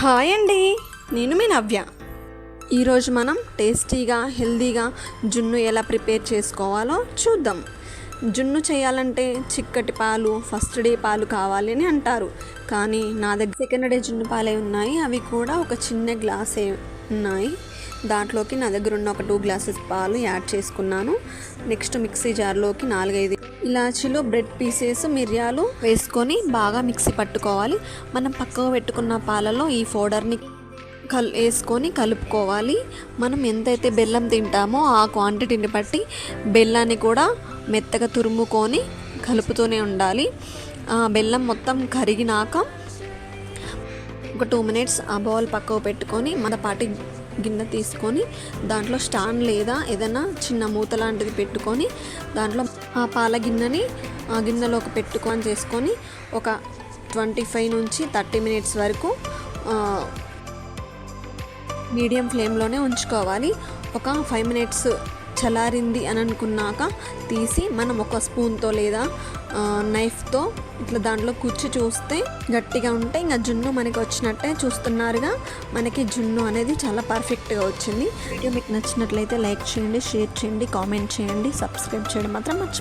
Hi అండి. నేను మీ నవ్య. ఈరోజు మనం టేస్టీగా హెల్దీగా జున్ను ఎలా ప్రిపేర్ చేసుకోవాలో చూద్దాం. జున్ను చేయాలంటే చిక్కటి పాలు ఫస్ట్ డే పాలు కావాలి అని అంటారు. కానీ నా దగ్గర సెకండ్ డే జున్ను పాలే ఉన్నాయి. అవి కూడా ఒక చిన్న గ్లాసే ఉన్నాయి. దాంట్లోకి నా దగ్గర ఉన్న ఒక టూ గ్లాసెస్ పాలు యాడ్ చేసుకున్నాను. నెక్స్ట్ మిక్సీ జార్లోకి నాలుగైదు ఇలాచీలు బ్రెడ్ పీసెస్ మిరియాలు వేసుకొని బాగా మిక్సీ పట్టుకోవాలి. మనం పక్కకు పెట్టుకున్న పాలలో ఈ పౌడర్ని కల్ వేసుకొని కలుపుకోవాలి. మనం ఎంతైతే బెల్లం తింటామో ఆ క్వాంటిటీని బట్టి బెల్లాన్ని కూడా మెత్తగా తురుముకొని కలుపుతూనే ఉండాలి. ఆ బెల్లం మొత్తం కరిగినాక ఒక టూ మినిట్స్ ఆ బౌల్ పక్కకు పెట్టుకొని మన పాటి గిన్నె తీసుకొని దాంట్లో స్టాండ్ లేదా ఏదైనా చిన్న మూత లాంటిది పెట్టుకొని దాంట్లో ఆ పాల గిన్నెని ఆ గిన్నెలోకి పెట్టుకొని చేసుకొని ఒక ట్వంటీ ఫైవ్ నుంచి థర్టీ మినిట్స్ వరకు మీడియం ఫ్లేమ్లోనే ఉంచుకోవాలి. ఒక ఫైవ్ మినిట్స్ చలారింది అని అనుకున్నాక తీసి మనం ఒక స్పూన్తో లేదా నైఫ్తో ఇట్లా దాంట్లో కుచ్చి చూస్తే గట్టిగా ఉంటే ఇంకా జున్ను మనకి వచ్చినట్టే చూస్తున్నారుగా. మనకి జున్ను అనేది చాలా పర్ఫెక్ట్గా వచ్చింది. వీడియో మీకు నచ్చినట్లయితే లైక్ చేయండి షేర్ చేయండి కామెంట్ చేయండి సబ్స్క్రైబ్ చేయడం మాత్రం మర్చిపోకండి